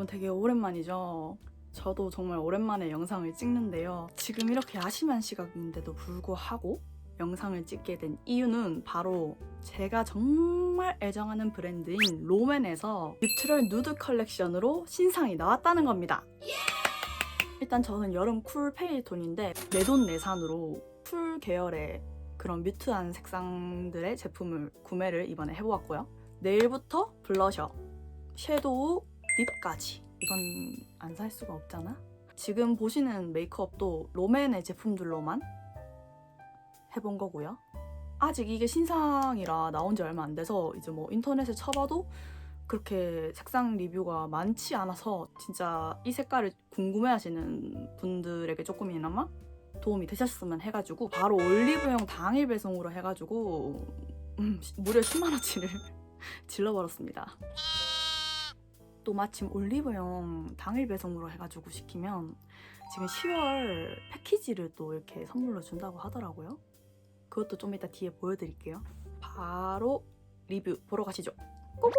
여러분 되게 오랜만이죠? 저도 정말 오랜만에 영상을 찍는데요. 지금 이렇게 야심한 시각인데도 불구하고 영상을 찍게 된 이유는 바로 제가 정말 애정하는 브랜드인 롬앤에서 뉴트럴 누드 컬렉션으로 신상이 나왔다는 겁니다. 일단 저는 여름 쿨 페일 톤인데 내돈내산으로 쿨 계열의 그런 뮤트한 색상들의 제품을 구매를 이번에 해보았고요. 내일부터 블러셔, 섀도우, 립까지 이건 안 살 수가 없잖아. 지금 보시는 메이크업도 롬앤의 제품들로만 해본 거고요. 아직 이게 신상이라 나온 지 얼마 안 돼서 이제 뭐 인터넷에 쳐봐도 그렇게 색상 리뷰가 많지 않아서 진짜 이 색깔을 궁금해하시는 분들에게 조금이나마 도움이 되셨으면 해가지고 바로 올리브영 당일 배송으로 해가지고 음, 무려 10만 원치를 질러버렸습니다. 또 마침 올리브영 당일 배송으로 해가지고 시키면 지금 10월 패키지를 또 이렇게 선물로 준다고 하더라고요. 그것도 좀 이따 뒤에 보여드릴게요. 바로 리뷰 보러 가시죠. 고고!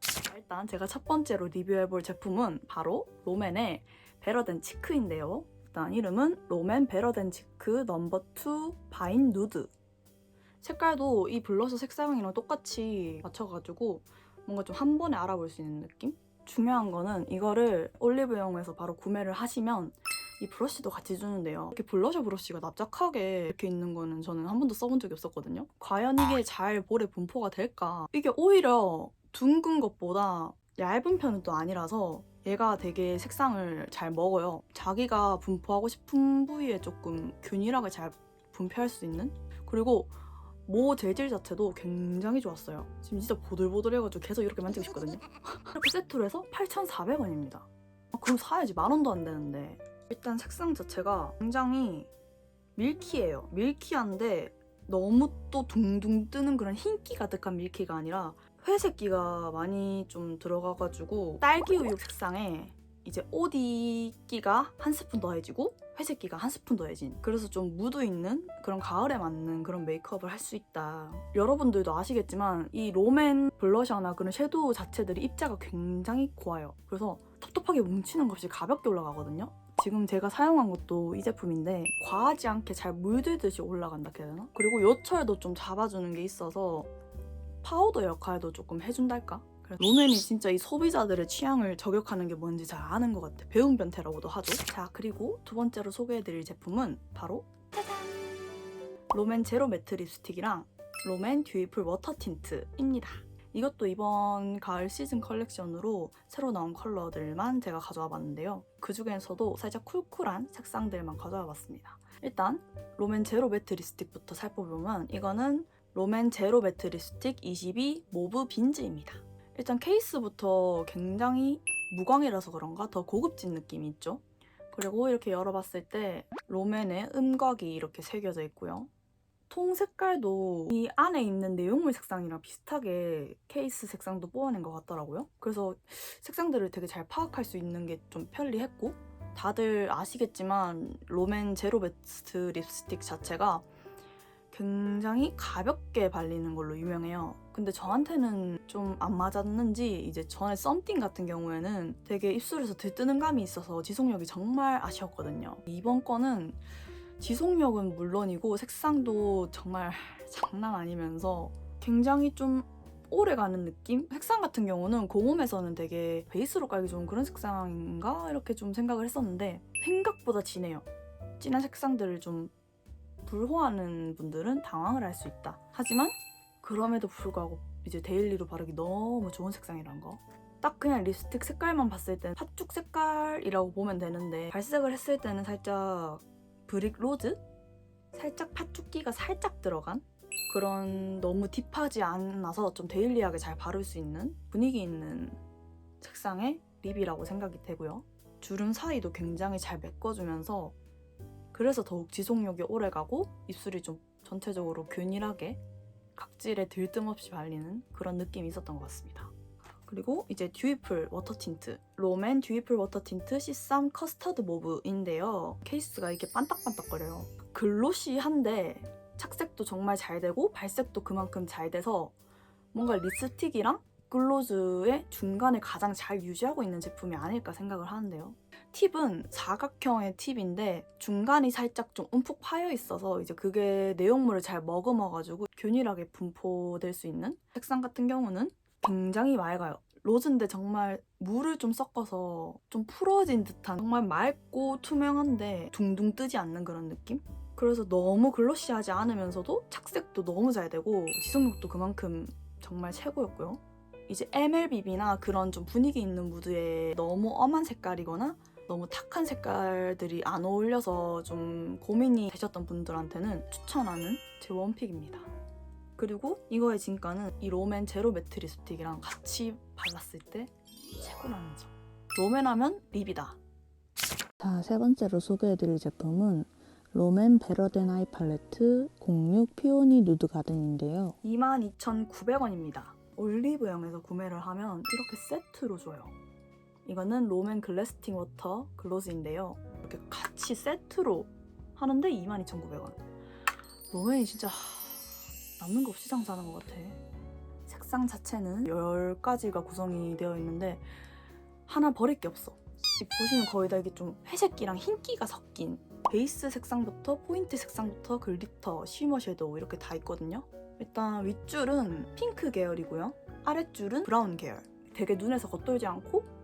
자, 일단 제가 첫 번째로 리뷰해볼 제품은 바로 롬앤의 베러덴 치크인데요. 일단 이름은 롬앤 베러덴 치크 넘버 2 바인 누드. 색깔도 이 블러셔 색상이랑 똑같이 맞춰가지고 뭔가 좀 한 번에 알아볼 수 있는 느낌? 중요한 거는 이거를 올리브영에서 바로 구매를 하시면 이 브러쉬도 같이 주는데요. 이렇게 블러셔 브러쉬가 납작하게 이렇게 있는 거는 저는 한 번도 써본 적이 없었거든요. 과연 이게 잘 볼에 분포가 될까? 이게 오히려 둥근 것보다 얇은 편은 또 아니라서 얘가 되게 색상을 잘 먹어요. 자기가 분포하고 싶은 부위에 조금 균일하게 잘 분표할 수 있는? 그리고 모 재질 자체도 굉장히 좋았어요. 지금 진짜 보들보들해가지고 계속 이렇게 만지고 싶거든요. 이렇게 세트로 해서 8,400원입니다. 그럼 사야지 만 원도 안 되는데. 일단 색상 자체가 굉장히 밀키예요. 밀키한데 너무 또 둥둥 뜨는 그런 흰기 가득한 밀키가 아니라 회색기가 많이 좀 들어가가지고 딸기 우유 색상에 이제 오디기가 한 스푼 더해지고 회색기가 한 스푼 더해진 그래서 좀 무드 있는 그런 가을에 맞는 그런 메이크업을 할 수 있다 여러분들도 아시겠지만 이 롬앤 블러셔나 그런 섀도우 자체들이 입자가 굉장히 고와요 그래서 텁텁하게 뭉치는 것 없이 가볍게 올라가거든요 지금 제가 사용한 것도 이 제품인데 과하지 않게 잘 물들듯이 올라간다 해야 되나? 그리고 요철도 좀 잡아주는 게 있어서 파우더 역할도 조금 해준달까? 그래서 롬앤이 진짜 이 소비자들의 취향을 저격하는 게 뭔지 잘 아는 것 같아. 배운 변태라고도 하죠. 자, 그리고 두 번째로 소개해드릴 제품은 바로 짜잔! 롬앤 제로 매트 립스틱이랑 롬앤 듀이풀 워터 틴트입니다. 이것도 이번 가을 시즌 컬렉션으로 새로 나온 컬러들만 제가 가져와 봤는데요. 그 중에서도 살짝 쿨쿨한 색상들만 가져와 봤습니다. 일단 롬앤 제로 매트 립스틱부터 살펴보면 이거는 롬앤 제로 매트 립스틱 22 모브 빈즈입니다. 일단 케이스부터 굉장히 무광이라서 그런가 더 고급진 느낌이 있죠. 그리고 이렇게 열어봤을 때 롬앤의 음각이 이렇게 새겨져 있고요. 통 색깔도 이 안에 있는 내용물 색상이랑 비슷하게 케이스 색상도 뽑아낸 것 같더라고요. 그래서 색상들을 되게 잘 파악할 수 있는 게 좀 편리했고 다들 아시겠지만 롬앤 제로 베스트 립스틱 자체가 굉장히 가볍게 발리는 걸로 유명해요. 근데 저한테는 좀 안 맞았는지 이제 전에 썸띵 같은 경우에는 되게 입술에서 들뜨는 감이 있어서 지속력이 정말 아쉬웠거든요. 이번 거는 지속력은 물론이고 색상도 정말 장난 아니면서 굉장히 좀 오래 가는 느낌? 색상 같은 경우는 공홈에서는 되게 베이스로 깔기 좋은 그런 색상인가? 이렇게 좀 생각을 했었는데 생각보다 진해요. 진한 색상들을 좀 불호하는 분들은 당황을 할 수 있다. 하지만 그럼에도 불구하고 이제 데일리로 바르기 너무 좋은 색상이란 거. 딱 그냥 립스틱 색깔만 봤을 때는 팥죽 색깔이라고 보면 되는데 발색을 했을 때는 살짝 브릭 로즈? 살짝 팥죽기가 살짝 들어간 그런 너무 딥하지 않아서 좀 데일리하게 잘 바를 수 있는 분위기 있는 색상의 립이라고 생각이 되고요. 주름 사이도 굉장히 잘 메꿔주면서 그래서 더욱 지속력이 오래 가고 입술이 좀 전체적으로 균일하게 각질에 들뜸 없이 발리는 그런 느낌이 있었던 것 같습니다. 그리고 이제 듀이풀 워터 틴트 롬앤 듀이풀 워터 틴트 C3 커스터드 모브인데요. 케이스가 이렇게 반딱반딱거려요. 글로시한데 착색도 정말 잘 되고 발색도 그만큼 잘 돼서 뭔가 립스틱이랑 립글로즈의 중간에 가장 잘 유지하고 있는 제품이 아닐까 생각을 하는데요. 팁은 사각형의 팁인데 중간이 살짝 좀 움푹 파여 있어서 이제 그게 내용물을 잘 머금어가지고 균일하게 분포될 수 있는 색상 같은 경우는 굉장히 맑아요. 로즈인데 정말 물을 좀 섞어서 좀 풀어진 듯한 정말 맑고 투명한데 둥둥 뜨지 않는 그런 느낌? 그래서 너무 글로시하지 않으면서도 착색도 너무 잘 되고 지속력도 그만큼 정말 최고였고요. 이제 MLBB나 그런 좀 분위기 있는 무드에 너무 엄한 색깔이거나 너무 탁한 색깔들이 안 어울려서 좀 고민이 되셨던 분들한테는 추천하는 제 원픽입니다. 그리고 이거의 진가는 이 롬앤 제로 매트 립스틱이랑 같이 발랐을 때 최고라는 점. 롬앤 하면 립이다. 자, 세 번째로 소개해드릴 제품은 롬앤 베러덴 아이 팔레트 06 피오니 누드 가든인데요. 22,900원입니다. 올리브영에서 구매를 하면 이렇게 세트로 줘요. 이거는 롬앤 글래스팅 워터 글로즈인데요. 이렇게 같이 세트로 하는데 22,900원. 롬앤이 진짜 하, 남는 거 없이 장사하는 것 같아. 색상 자체는 10가지가 구성이 되어 있는데 하나 버릴 게 없어. 이 보시면 거의 다 이게 좀 회색기랑 흰기가 섞인 베이스 색상부터 포인트 색상부터 글리터, 쉬머 섀도우 이렇게 다 있거든요. 일단 윗줄은 핑크 계열이고요. 아랫줄은 브라운 계열. 되게 눈에서 겉돌지 않고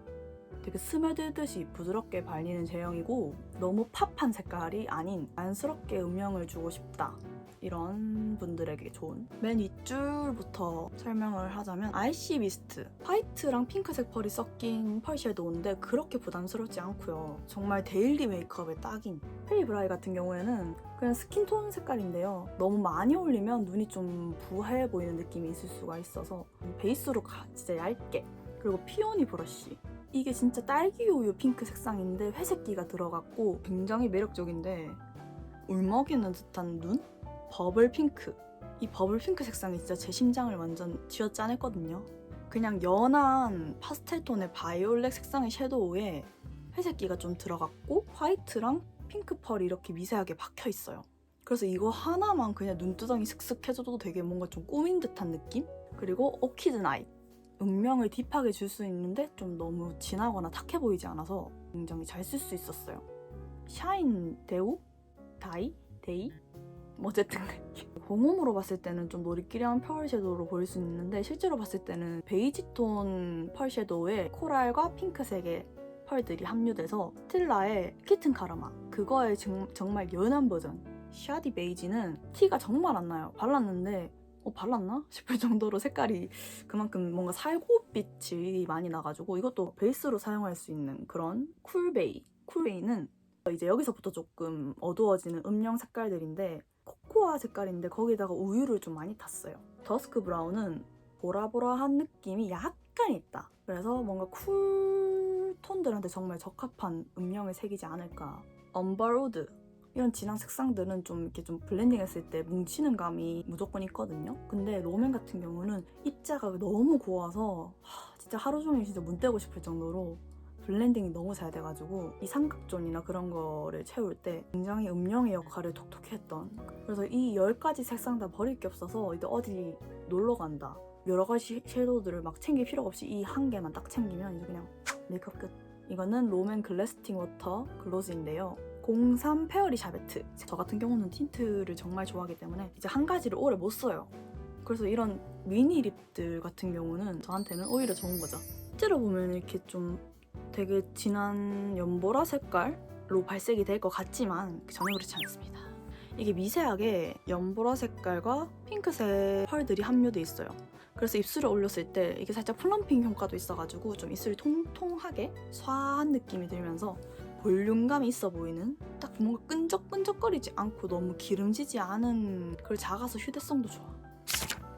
되게 스며들듯이 부드럽게 발리는 제형이고 너무 팝한 색깔이 아닌 자연스럽게 음영을 주고 싶다. 이런 분들에게 좋은. 맨 윗줄부터 설명을 하자면 아이시 미스트. 화이트랑 핑크색 펄이 섞인 펄 섀도우인데 그렇게 부담스럽지 않고요. 정말 데일리 메이크업에 딱인. 페리 브라이 같은 경우에는 그냥 스킨톤 색깔인데요. 너무 많이 올리면 눈이 좀 부해 보이는 느낌이 있을 수가 있어서 베이스로 가 진짜 얇게. 그리고 피오니 브러쉬 이게 진짜 딸기 우유 핑크 색상인데 회색기가 들어갔고 굉장히 매력적인데 울먹이는 듯한 눈? 버블 핑크. 이 버블 핑크 색상이 진짜 제 심장을 완전 쥐어짜냈거든요. 그냥 연한 파스텔 톤의 바이올렛 색상의 섀도우에 회색기가 좀 들어갔고 화이트랑 핑크 펄이 이렇게 미세하게 박혀 있어요. 그래서 이거 하나만 그냥 눈두덩이 슥슥 해줘도 되게 뭔가 좀 꾸민 듯한 느낌? 그리고 오키드 나잇. 음명을 딥하게 줄 수 있는데 좀 너무 진하거나 탁해 보이지 않아서 굉장히 잘 쓸 수 있었어요. 샤인 데우? 다이? 데이? 뭐 어쨌든 공홈으로 봤을 때는 좀 노리끼리한 펄 섀도우로 보일 수 있는데 실제로 봤을 때는 베이지 톤 펄 섀도우에 코랄과 핑크색의 펄들이 함유돼서 스틸라의 키튼 카르마 그거의 정, 정말 연한 버전 샤디 베이지는 티가 정말 안 나요 발랐는데 어 발랐나 싶을 정도로 색깔이 그만큼 뭔가 살구빛이 많이 나가지고 이것도 베이스로 사용할 수 있는 그런 쿨베이 쿨베이는 이제 여기서부터 조금 어두워지는 음영 색깔들인데 코코아 색깔인데 거기다가 우유를 좀 많이 탔어요. 더스크 브라운은 보라보라한 느낌이 약간 있다. 그래서 뭔가 쿨 톤들한테 정말 적합한 음영의 색이지 않을까. 엄버로드 이런 진한 색상들은 좀 이렇게 좀 블렌딩 했을 때 뭉치는 감이 무조건 있거든요. 근데 롬앤 같은 경우는 입자가 너무 고와서 하, 진짜 하루 종일 진짜 문 떼고 싶을 정도로 블렌딩이 너무 잘 돼가지고 이 삼각존이나 그런 거를 채울 때 굉장히 음영의 역할을 톡톡히 했던. 그래서 이 10가지 색상 다 버릴 게 없어서 이제 어디 놀러 간다. 여러 가지 섀도우들을 막 챙길 필요가 없이 이 한 개만 딱 챙기면 이제 그냥 메이크업 끝. 이거는 롬앤 글래스팅 워터 글로즈인데요 03 페어리 샤베트 저 같은 경우는 틴트를 정말 좋아하기 때문에 이제 한 가지를 오래 못 써요 그래서 이런 미니 립들 같은 경우는 저한테는 오히려 좋은 거죠 실제로 보면 이렇게 좀 되게 진한 연보라 색깔로 발색이 될 것 같지만 전혀 그렇지 않습니다. 이게 미세하게 연보라 색깔과 핑크색 펄들이 함유돼 있어요. 그래서 입술에 올렸을 때 이게 살짝 플럼핑 효과도 있어가지고 좀 입술이 통통하게 스와한 느낌이 들면서 볼륨감이 있어 보이는 딱 뭔가 끈적끈적거리지 않고 너무 기름지지 않은 그걸 작아서 휴대성도 좋아.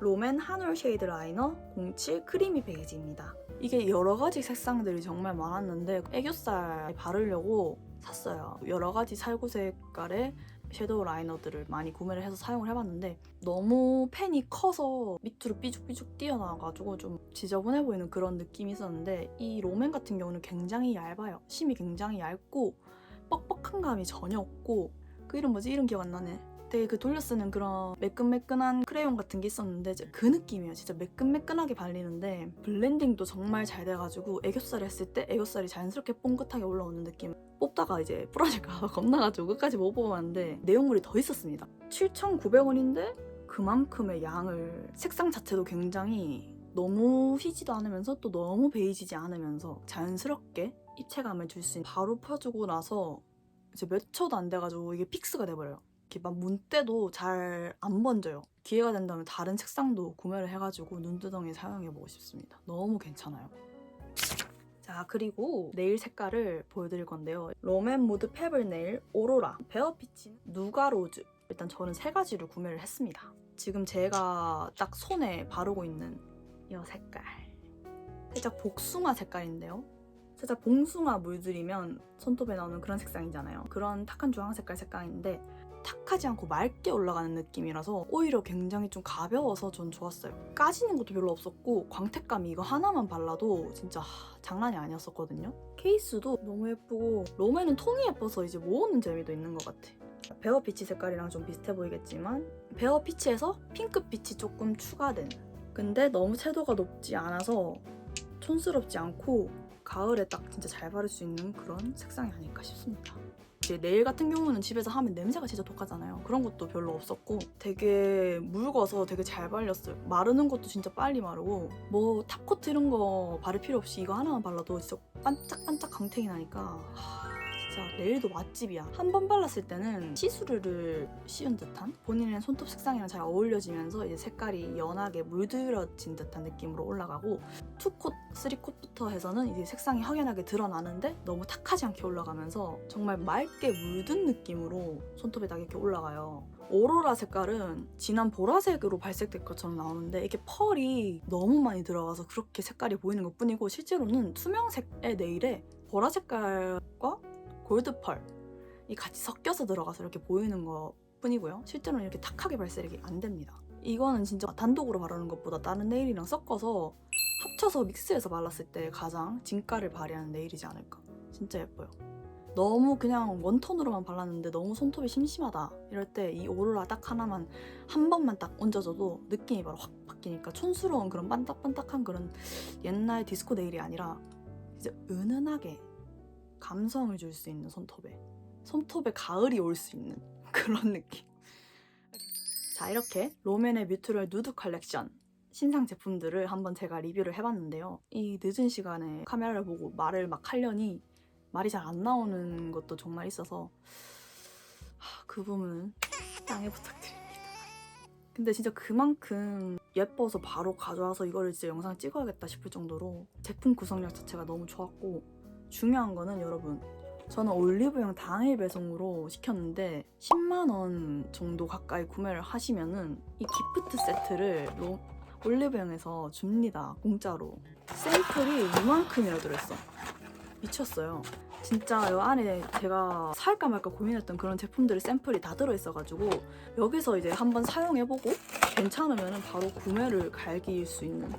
롬앤 한올 쉐이드 라이너 07 크리미 베이지입니다. 이게 여러 가지 색상들이 정말 많았는데 애교살 바르려고 샀어요. 여러 가지 살구 색깔의 섀도우 라이너들을 많이 구매를 해서 사용을 해봤는데 너무 펜이 커서 밑으로 삐죽삐죽 뛰어나가지고 좀 지저분해 보이는 그런 느낌이 있었는데 이 롬앤 같은 경우는 굉장히 얇아요. 심이 굉장히 얇고 뻑뻑한 감이 전혀 없고 그 이름 뭐지? 이름 기억 안 나네. 되게 그 돌려 쓰는 그런 매끈매끈한 크레용 같은 게 있었는데 그 느낌이에요. 진짜 매끈매끈하게 발리는데 블렌딩도 정말 잘 돼가지고 애교살을 했을 때 애교살이 자연스럽게 뽕긋하게 올라오는 느낌. 뽑다가 이제 부러질까 봐 겁나가지고 끝까지 못 뽑았는데 내용물이 더 있었습니다. 7,900원인데 그만큼의 양을 색상 자체도 굉장히 너무 휘지도 않으면서 또 너무 베이지지 않으면서 자연스럽게 입체감을 줄 수 있는 바로 펴주고 나서 이제 몇 초도 안 돼가지고 이게 픽스가 돼버려요. 이렇게 막 문때도 잘 안 번져요. 기회가 된다면 다른 색상도 구매를 해가지고 눈두덩이 사용해보고 싶습니다. 너무 괜찮아요. 자 그리고 네일 색깔을 보여드릴 건데요. 롬앤 무드 페블 네일 오로라 베어 피치 누가 로즈 일단 저는 세 가지를 구매를 했습니다. 지금 제가 딱 손에 바르고 있는 이 색깔 살짝 복숭아 색깔인데요. 살짝 봉숭아 물들이면 손톱에 나오는 그런 색상이잖아요. 그런 탁한 주황 색깔 색깔인데 탁하지 않고 맑게 올라가는 느낌이라서 오히려 굉장히 좀 가벼워서 전 좋았어요. 까지는 것도 별로 없었고 광택감이 이거 하나만 발라도 진짜 하, 장난이 아니었었거든요. 케이스도 너무 예쁘고 롬에는 통이 예뻐서 이제 모으는 재미도 있는 것 같아. 베어 피치 색깔이랑 좀 비슷해 보이겠지만 베어 피치에서 핑크 빛이 조금 추가된 근데 너무 채도가 높지 않아서 촌스럽지 않고 가을에 딱 진짜 잘 바를 수 있는 그런 색상이 아닐까 싶습니다. 이제 네일 같은 경우는 집에서 하면 냄새가 진짜 독하잖아요. 그런 것도 별로 없었고 되게 묵어서 되게 잘 발렸어요. 마르는 것도 진짜 빨리 마르고 뭐 탑코트 이런 거 바를 필요 없이 이거 하나만 발라도 진짜 반짝반짝 광택이 나니까 하, 진짜 네일도 맛집이야. 한 번 발랐을 때는 시스루를 씌운 듯한 본인의 손톱 색상이랑 잘 어울려지면서 이제 색깔이 연하게 물들어진 듯한 느낌으로 올라가고 투콧, 쓰리콧 부터 해서는 이제 색상이 확연하게 드러나는데 너무 탁하지 않게 올라가면서 정말 맑게 물든 느낌으로 손톱에 딱 이렇게 올라가요. 오로라 색깔은 진한 보라색으로 발색될 것처럼 나오는데 이게 펄이 너무 많이 들어가서 그렇게 색깔이 보이는 것 뿐이고 실제로는 투명색의 네일에 보라 색깔과 골드 펄이 같이 섞여서 들어가서 이렇게 보이는 것 뿐이고요. 실제로는 이렇게 탁하게 발색이 안 됩니다. 이거는 진짜 단독으로 바르는 것보다 다른 네일이랑 섞어서 합쳐서 믹스해서 발랐을 때 가장 진가를 발휘하는 네일이지 않을까. 진짜 예뻐요. 너무 그냥 원톤으로만 발랐는데 너무 손톱이 심심하다 이럴 때 이 오로라 딱 하나만 한 번만 딱 얹어줘도 느낌이 바로 확 바뀌니까 촌스러운 그런 반딱반딱한 그런 옛날 디스코 네일이 아니라 이제 은은하게 감성을 줄 수 있는 손톱에 손톱에 가을이 올 수 있는 그런 느낌 자 이렇게 롬앤의 뮤트럴 누드 컬렉션 신상 제품들을 한번 제가 리뷰를 해봤는데요. 이 늦은 시간에 카메라를 보고 말을 막 하려니 말이 잘 안 나오는 것도 정말 있어서 하, 그 부분은 양해 부탁드립니다. 근데 진짜 그만큼 예뻐서 바로 가져와서 이거를 진짜 영상 찍어야겠다 싶을 정도로 제품 구성력 자체가 너무 좋았고 중요한 거는 여러분 저는 올리브영 당일 배송으로 시켰는데 10만 원 정도 가까이 구매를 하시면은 이 기프트 세트를 로- 올리브영에서 줍니다 공짜로. 샘플이 이만큼이나 들어있어. 미쳤어요. 진짜 이 안에 제가 살까 말까 고민했던 그런 제품들의 샘플이 다 들어있어가지고 여기서 이제 한번 사용해보고 괜찮으면 바로 구매를 갈길 수 있는.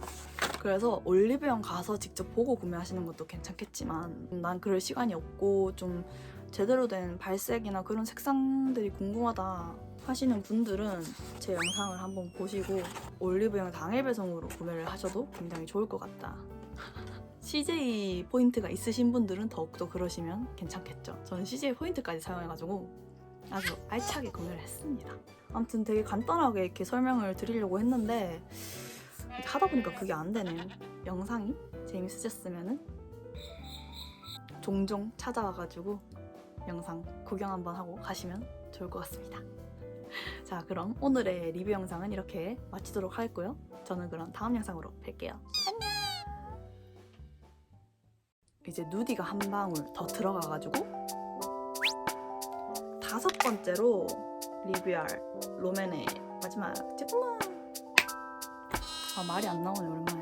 그래서 올리브영 가서 직접 보고 구매하시는 것도 괜찮겠지만 난 그럴 시간이 없고 좀 제대로 된 발색이나 그런 색상들이 궁금하다 하시는 분들은 제 영상을 한번 보시고 올리브영 당일 배송으로 구매를 하셔도 굉장히 좋을 것 같다. CJ 포인트가 있으신 분들은 더욱더 그러시면 괜찮겠죠. 저는 CJ 포인트까지 사용해가지고 아주 알차게 구매를 했습니다. 아무튼 되게 간단하게 이렇게 설명을 드리려고 했는데 하다 보니까 그게 안 되네요. 영상이 재밌으셨으면은 종종 찾아와가지고 영상 구경 한번 하고 가시면 좋을 것 같습니다. 자, 그럼 오늘의 리뷰 영상은 이렇게 마치도록 하겠고요. 저는 그럼 다음 영상으로 뵐게요. 안녕! 이제 누디가 한 방울 더 들어가가지고 다섯 번째로 리뷰할 롬앤의 마지막 제품은 아 말이 안 나오네 오랜만에